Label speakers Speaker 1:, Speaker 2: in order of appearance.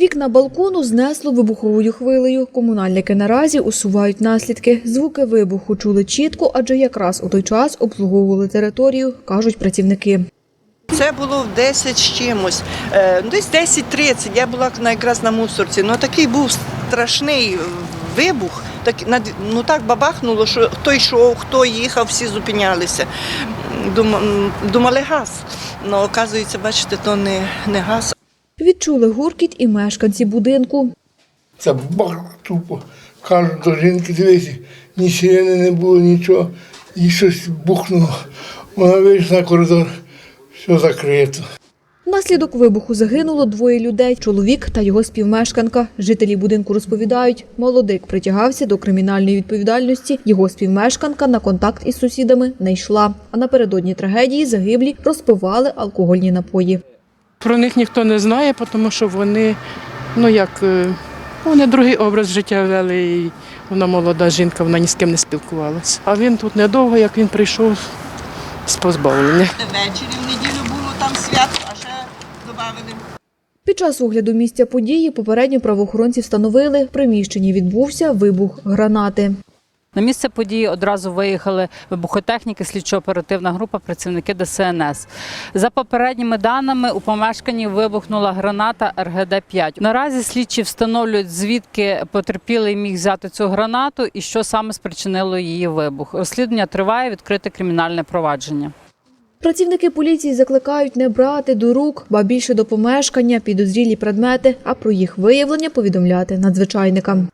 Speaker 1: Вікна балкону знесло вибуховою хвилею. Комунальники наразі усувають наслідки. Звуки вибуху чули чітко, адже якраз у той час обслуговували територію, кажуть працівники.
Speaker 2: Це було в 10 з чимось, е, ну, десь 10-30, я була якраз на мусорці. Ну такий був страшний вибух, так, ну так бабахнуло, що хто йшов, хто їхав, всі зупинялися. Дум- Думали газ. Ну, оказується, бачите, то не, не газ,
Speaker 1: Відчули гуркіт і мешканці будинку.
Speaker 3: Це бах тупо. Кажу до жінки, дивися, ні сирени не було, нічого. І щось бухнуло. Вона вийшла на коридор, все закрито.
Speaker 1: Внаслідок вибуху загинуло двоє людей – чоловік та його співмешканка. Жителі будинку розповідають, молодик притягався до кримінальної відповідальності. Його співмешканка на контакт із сусідами не йшла. А напередодні трагедії загиблі розпивали алкогольні напої.
Speaker 4: Про них ніхто не знає, тому що вони, ну як, е, вони другий образ життя вели. І вона молода жінка, вона ні з ким не спілкувалася. А він тут недовго, як він прийшов з позбавлення.
Speaker 2: Ввечері в неділю було там свято, а ще додали.
Speaker 1: Під час огляду місця події попередньо правоохоронці встановили, в приміщенні відбувся вибух гранати.
Speaker 5: На місце події одразу виїхали вибухотехніки, слідчо-оперативна група, працівники ДСНС. За попередніми даними, у помешканні вибухнула граната РГД-5. Наразі слідчі встановлюють, звідки потерпілий міг взяти цю гранату і що саме спричинило її вибух. Розслідування триває, відкрите кримінальне провадження.
Speaker 1: Працівники поліції закликають не брати до рук, ба більше до помешкання, підозрілі предмети, а про їх виявлення повідомляти надзвичайникам.